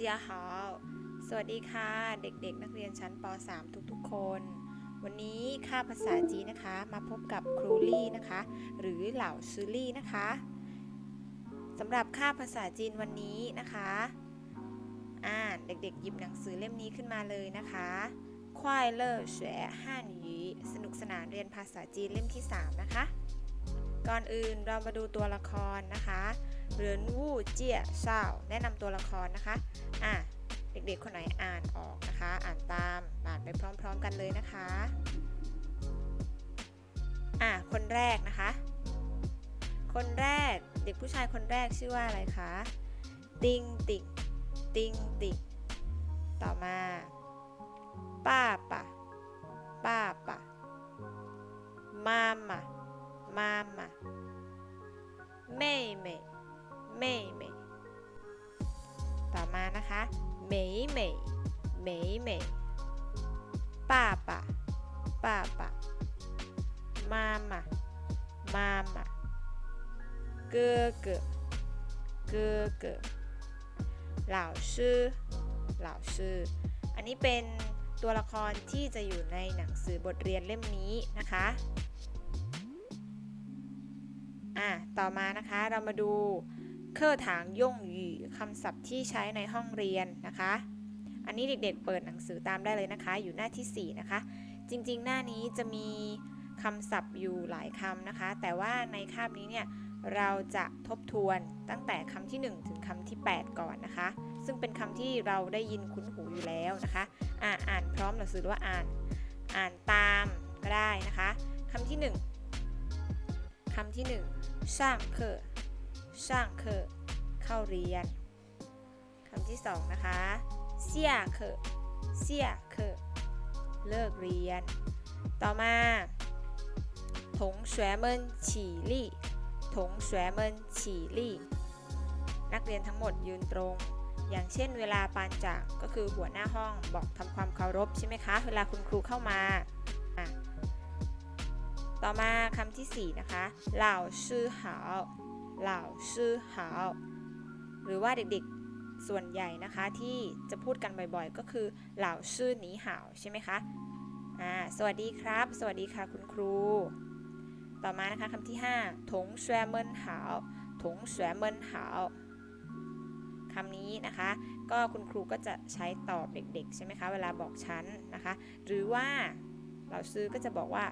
จียฮาสวัสดีค่ะ เด็กๆ นักเรียนชั้นป .3 ทุกๆ คน วันนี้ค่าภาษาจีนนะคะ มาพบกับครูลี่นะคะ หรือเหล่าซือลี่นะคะสำหรับค่าภาษาจีนวันนี้นะคะอ่าเด็กๆ หยิบหนังสือเล่มนี้ขึ้นมาเลยนะคะควายเล่อเฉวยฮั่นหยีสนุกสนานเรียนภาษาจีนเล่มที่ 3 นะคะ ก่อนอื่นเรามาดูตัวละครนะคะ เรือนวู่เจี้ยเศร้าแนะนำตัวละครนะคะอะเด็กๆคนไหนอ่านออกนะคะ อ่านตามอ่านไปพร้อมๆกันเลยนะคะอะคนแรกนะคะ คนแรกเด็กผู้ชายคนแรกชื่อว่าอะไรคะติงติงติงติงต่อมาป้าปะป้าปะมามามามา妹妹妹妹ต่อมานะคะ美美美美爸爸爸爸妈妈妈妈哥哥哥哥老师老师อันนี้เป็นตัวละครที่จะอยู่ในหนังสือบทเรียนเล่มนี้นะคะ อ่ะ ต่อมานะคะ เรามาดู เครือถางย่งยี่คำศัพท์ที่ใช้ในห้องเรียนนะคะ อันนี้เด็กๆเปิดหนังสือตามได้เลยนะคะ อยู่หน้าที่ 4 นะคะ จริงๆ หน้านี้จะมีคำศัพท์อยู่หลายคำนะคะ แต่ว่าในคาบนี้เนี่ยเราจะทบทวนตั้งแต่คำที่ 1 ถึงคำที่ 8 ก่อนนะคะ ซึ่งเป็นคำที่เราได้ยินคุ้นหูอยู่แล้วนะคะอ่าอ่านพร้อมหนังสือหรือว่าอ่านอ่านตามก็ได้นะคะคำที่ 1คำที่1ช่างเคอช่ างเคอเข้าเรียนคำที่ 2 นะคะเสี่ยเคอเสี่ยเคอเลิกเรียน ต่อมา同学们起立同学们起立นักเรียนทั้งหมดยืนตรง อย่างเช่นเวลาปานจ่างก็คือหัวหน้าห้องบอกทำความเคารพใช่ไหมคะ เวลาคุณครูเข้ามาอ่ะต่อมาคำที่ 4 นะคะเหล่าชื่อหาว เหล่าชื่อหาหรือว่าเด็กๆส่วนใหญ่นะคะที่จะพูดกันบ่อยๆ ก็คือเหล่าชื่อหนีหาวใช่ไหมคะอ่าสวัสดีครับ สวัสดีค่ะคุณครู ต่อมานะคะคำที่5ถงแชเมินหาวถงแชเมินหาวคำนี้นะคะ ก็คุณครูก็จะใช้ตอบเด็กๆ ใช่ไหมคะ เวลาบอกชั้นนะคะ หรือว่าเราซื้อก็จะบอกว่า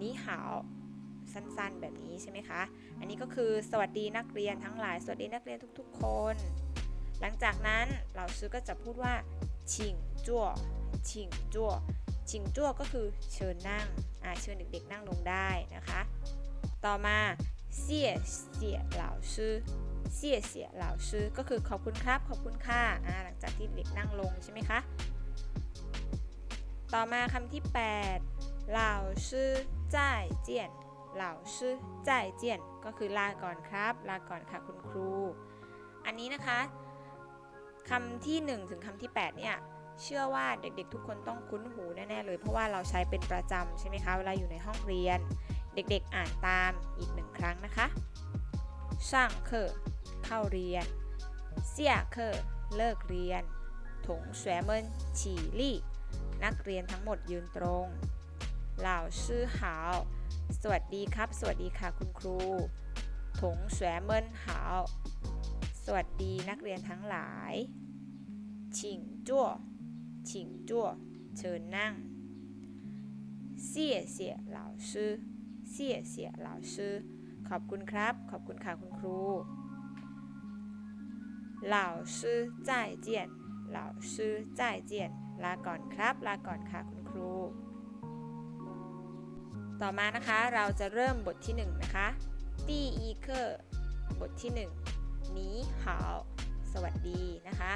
นี่หาว สั้นๆ แบบนี้ใช่ไหมคะ อันนี้ก็คือสวัสดีนักเรียนทั้งหลาย สวัสดีนักเรียนทุกๆ คน หลังจากนั้นเราซื้อก็จะพูดว่าชิงจั่วชิงจั่วชิงจั่วก็คือเชิญนั่งอ่าเชิญเด็กๆนั่งลงได้นะคะ ต่อมาเสียเสียเหล่าชื่อเสียเสียเหล่าชื่อก็คือขอบคุณครับ ขอบคุณค่ะอ่าหลังจากที่เด็กนั่งลงใช่ไหมคะ ต่อมาคำที่ 8เหล่าชื่อจ่ายเจียน เหล่าชื่อจ่ายเจียนก็คือลาก่อนครับ ลาก่อนค่ะคุณครู อันนี้นะคะคำที่ 1 ถึงคำที่ 8 เนี่ย เชื่อว่าเด็กๆ ทุกคนต้องคุ้นหูแน่ๆเลย เพราะว่าเราใช้เป็นประจำใช่ไหมคะเวลาอยู่ในห้องเรียน เด็กๆอ่านตามอีกหนึ่งครั้งนะคะช่างเคอเข้าเรียน เสี่ยเคอเลิกเรียน ถงแสเมินฉี่ลี่ นักเรียนทั้งหมดยืนตรง เหล่าชื่อหาวสวัสดีครับ สวัสดีค่ะคุณครูถงแสเมินหาวสวัสดีนักเรียนทั้งหลายชิงจั่วชิงจั่วเชิญนั่งเสียเสียเหล่าชื่อเสียเสียเหล่าชื่อขอบคุณครับ ขอบคุณค่ะคุณครูเหล่าชื่อจ่ายเจียนเหล่าชื่อจ่ายเจียนลาก่อนครับ ลาก่อนค่ะคุณครู ต่อมานะคะเราจะเริ่มบทที่ 1 นะคะตีอีเคอร์บทที่ 1 นี้หาสวัสดีนะคะ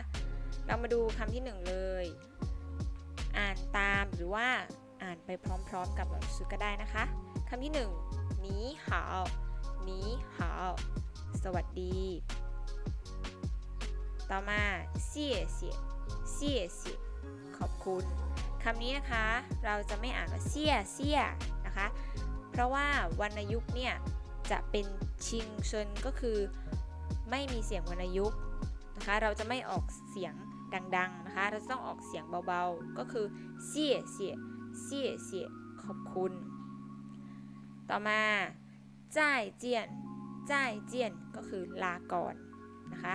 เรามาดูคำที่ 1 เลย อ่านตามหรือว่าอ่านไปพร้อมๆกับเราซื้อก็ได้นะคะคำที่ 1 นี้หาวนี้หาสวัสดี ต่อมาเสี่ยเสี่ยเสี่ยเสี่ยขอบคุณคำนี้นะคะ เราจะไม่อ่านว่าเสี่ยเสี่ย นะคะ เพราะว่าวรรณยุกต์เนี่ยจะเป็นชิงชนก็คือไม่มีเสียงวรรณยุกต์นะคะ เราจะไม่ออกเสียงดังๆนะคะ เราต้องออกเสียงเบาๆ ก็คือเสี่ยเสี่ยเสี่ยเสี่ยขอบคุณ ต่อมาจ่ายเจียนจ่ายเจียนก็คือลาก่อนนะคะ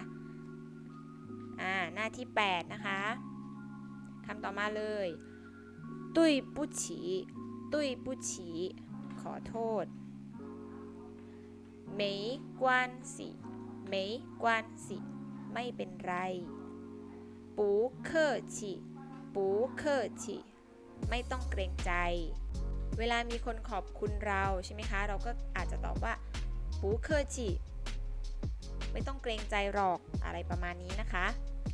อ่า หน้าที่ 8 นะคะคำต่อมาเลย ตุยปุฉี ตุ้ยปุชีขอโทษเมยกวนสิเมยกวนสิไม่เป็นไรปูเคอชิปูเคอชิไม่ต้องเกรงใจ เวลามีคนขอบคุณเราใช่ไหมคะ เราก็อาจจะตอบว่าปูเคอชิไม่ต้องเกรงใจหรอกอะไรประมาณนี้นะคะ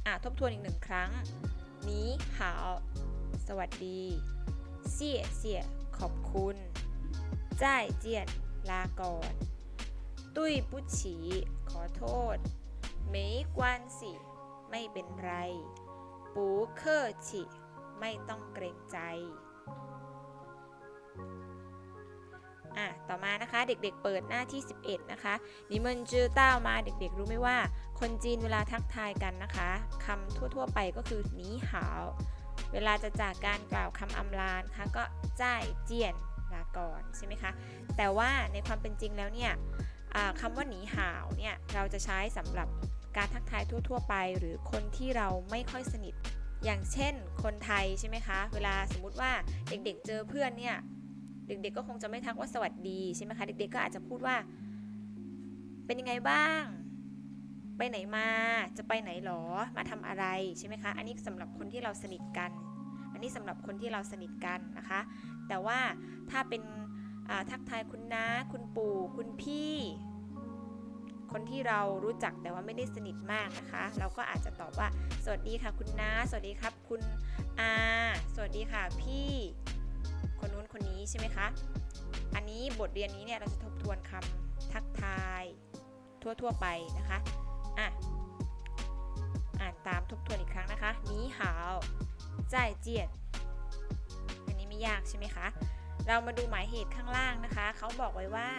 อะทบทวนอีกหนึ่งครั้งนี้หาวสวัสดีเสี่ยเสี่ย ขอบคุณจ่ายเจียลาก่อน ตุ้ยปุฉีขอโทษเหมกวานสิไม่เป็นไร ปูเคอร์ฉิ ไม่ต้องเกรงใจ อะ ต่อมานะคะ เด็กๆเปิดหน้าที่ 11 นะคะนีมันจื้อเต้ามาเด็กๆ รู้ไหมว่า คนจีนเวลาทักทายกันนะคะคำทั่วๆไปก็คือหนีหาว เวลาจะจากการกล่าวคำอำลานะคะก็จ่ายเจียนลาก่อนใช่ไหมคะ แต่ว่าในความเป็นจริงแล้วเนี่ยคำว่าหนีหาวเนี่ยเราจะใช้สำหรับการทักทายทั่ว ๆ ไป หรือคนที่เราไม่ค่อยสนิท อย่างเช่น คนไทยใช่ไหมคะ เวลาสมมุติว่าเด็กๆเจอเพื่อนเนี่ยเด็กๆก็คงจะไม่ทักว่าสวัสดีใช่ไหมคะ เด็กๆก็อาจจะพูดว่า เป็นยังไงบ้าง ไปไหนมา จะไปไหนหรอ มาทำอะไรใช่ไหมคะ อันนี้สำหรับคนที่เราสนิทกัน อันนี้สำหรับคนที่เราสนิทกันนะคะ แต่ว่าถ้าเป็นทักทายคุณน้า คุณปู่ คุณพี่ คนที่เรารู้จักแต่ว่าไม่ได้สนิทมากนะคะ เราก็อาจจะตอบว่า สวัสดีค่ะคุณน้า สวัสดีครับ คุณอาสวัสดีค่ะพี่ คนนู้นคนนี้ใช่ไหมคะ อันนี้บทเรียนนี้เนี่ยเราจะทบทวนคำทักทายทั่วๆไปนะคะ อะ อ่านตามทบทวนอีกครั้งนะคะนีหาวจ่ายเจียนอันนี้ไม่ยากใช่ไหมคะ เรามาดูหมายเหตุข้างล่างนะคะ เขาบอกไว้ว่า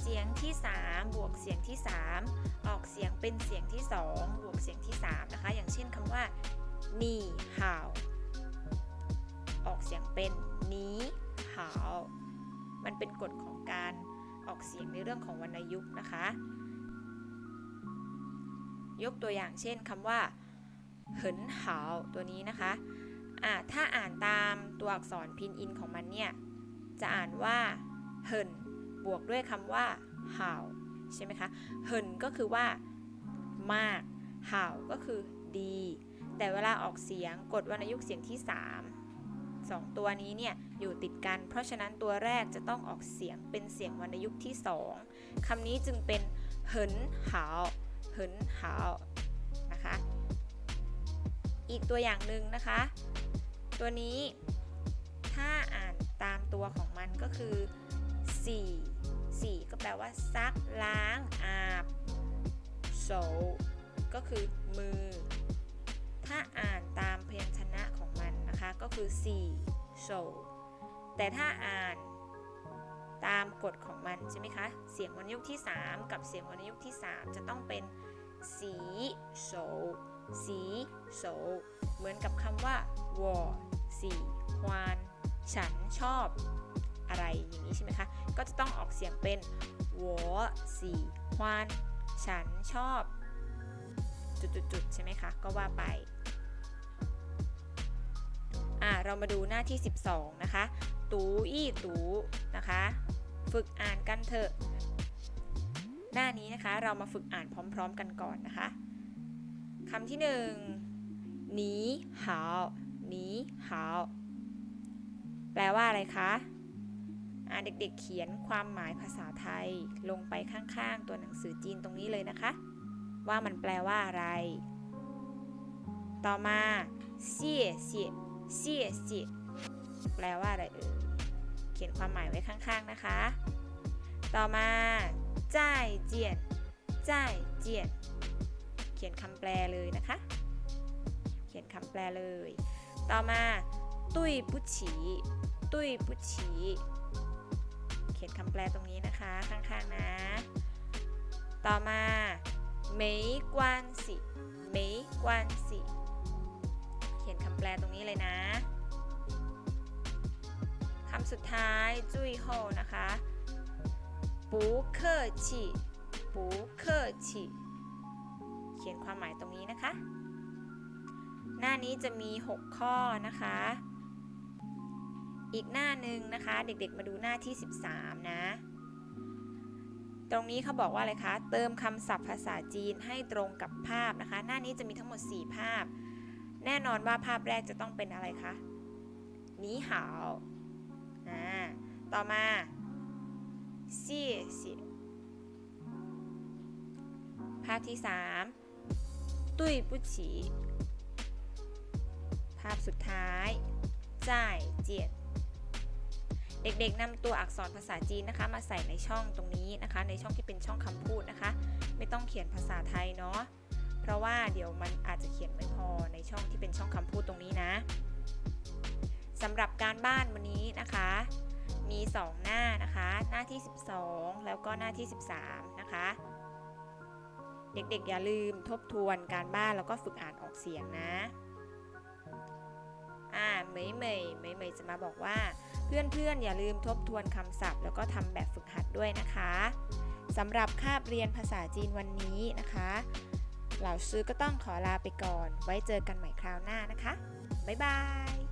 เสียงที่ 3 บวกเสียงที่ 3 ออกเสียงเป็นเสียงที่ 2 บวกเสียงที่ 3 นะคะ อย่างเช่นคำว่านีหาวออกเสียงเป็นนีหาวมันเป็นกฎของการออกเสียงในเรื่องของวรรณยุกต์นะคะ ยกตัวอย่างเช่นคำว่าเหินหาวตัวนี้นะคะอ่าถ้าอ่านตามตัวอักษรพินอินของมันเนี่ย จะอ่านว่าเหินบวกด้วยคำว่าหาวใช่ไหมคะเหินก็คือว่ามากหาวก็คือดี แต่เวลาออกเสียงกดวรรณยุกต์เสียงที่ 3 2 ตัวนี้เนี่ยอยู่ติดกัน เพราะฉะนั้นตัวแรกจะต้องออกเสียงเป็นเสียงวรรณยุกต์ที่ 2คำนี้จึงเป็นเหินหาว เหินหาวนะคะ อีกตัวอย่างหนึ่งนะคะ ตัวนี้ถ้าอ่านตามตัวของมันก็คือ4 4ก็แปลว่าซักล้างอาบโสก็คือมือ ถ้าอ่านตามพยัญชนะของมันนะคะก็คือ4โสแต่ถ้าอ่าน ตามกฎของมันใช่ไหมคะ เสียงวรรณยุกต์ที่ 3 กับเสียงวรรณยุกต์ที่ 3 จะต้องเป็นสีโสสีโสเหมือนกับคำว่าวอสีฮวานฉันชอบอะไรอย่างนี้ใช่ไหมคะ ก็จะต้องออกเสียงเป็นหัวสีฮวานฉันชอบจุดๆใช่ไหมคะ ก็ว่าไป อ่าเรามาดูหน้าที่ 12 นะคะ ตูอี้ตูนะคะ ฝึกอ่านกันเถอะ หน้านี้นะคะเรามาฝึกอ่านพร้อม ๆ กันก่อนนะคะคำที่หนึ่งหนีหาวหนีหาวแปลว่าอะไรคะอ่าเด็กๆเขียนความหมายภาษาไทยลงไปข้างๆ ตัวหนังสือจีนตรงนี้เลยนะคะ ว่ามันแปลว่าอะไร ต่อมาเสี่ยเสี่ยเสี่ยเสี่ยแปลว่าอะไรเอ่ย ขียนความหมายไว้ข้างๆนะคะ ต่อมาจ่ายเจียนจ่ายเจียน เขียนคำแปลเลยนะคะ เขียนคำแปลเลย ต่อมาตุ้ยปุฉีตุ้ยปุฉีเขียนคำแปลตรงนี้นะคะข้างๆนะ ต่อมา 没关系没关系เขียนคำแปลตรงนี้เลยนะ คำสุดท้ายจุยโฮนะคะปูเคอร์ฉีปูเขียนความหมายตรงนี้นะคะ หน้านี้จะมี 6 ข้อนะคะ อีกหน้าหนึ่งนะคะ เด็กๆมาดูหน้าที่ 13 นะ ตรงนี้เขาบอกว่าอะไรคะ เติมคำศัพท์ภาษาจีนให้ตรงกับภาพนะคะ หน้านี้จะมีทั้งหมด 4 ภาพ แน่นอนว่าภาพแรกจะต้องเป็นอะไรคะ นีหาว ต่อมาซี่สิภาพที่ 3 ตุ้ยปุชีภาพสุดท้าย จ่ายเจียด เด็กๆนำตัวอักษรภาษาจีนนะคะ มาใส่ในช่องตรงนี้นะคะ ในช่องที่เป็นช่องคำพูดนะคะ ไม่ต้องเขียนภาษาไทยเนาะ เพราะว่าเดี๋ยวมันอาจจะเขียนไม่พอในช่องที่เป็นช่องคำพูดตรงนี้นะสำหรับการบ้านวันนี้ นะคะ มี 2 หน้านะคะ หน้าที่ 12 แล้วก็หน้าที่ 13 นะคะ เด็กๆอย่าลืมทบทวนการบ้านแล้วก็ฝึกอ่านออกเสียงนะ อ่าเหมยเหมยเหมยเหมยจะมาบอกว่า เพื่อนๆ อย่าลืมทบทวนคำศัพท์ แล้วก็ทำแบบฝึกหัดด้วยนะคะสำหรับคาบเรียนภาษาจีนวันนี้นะคะเหล่าซื้อก็ต้องขอลาไปก่อน ไว้เจอกันใหม่คราวหน้านะคะ บ๊ายบาย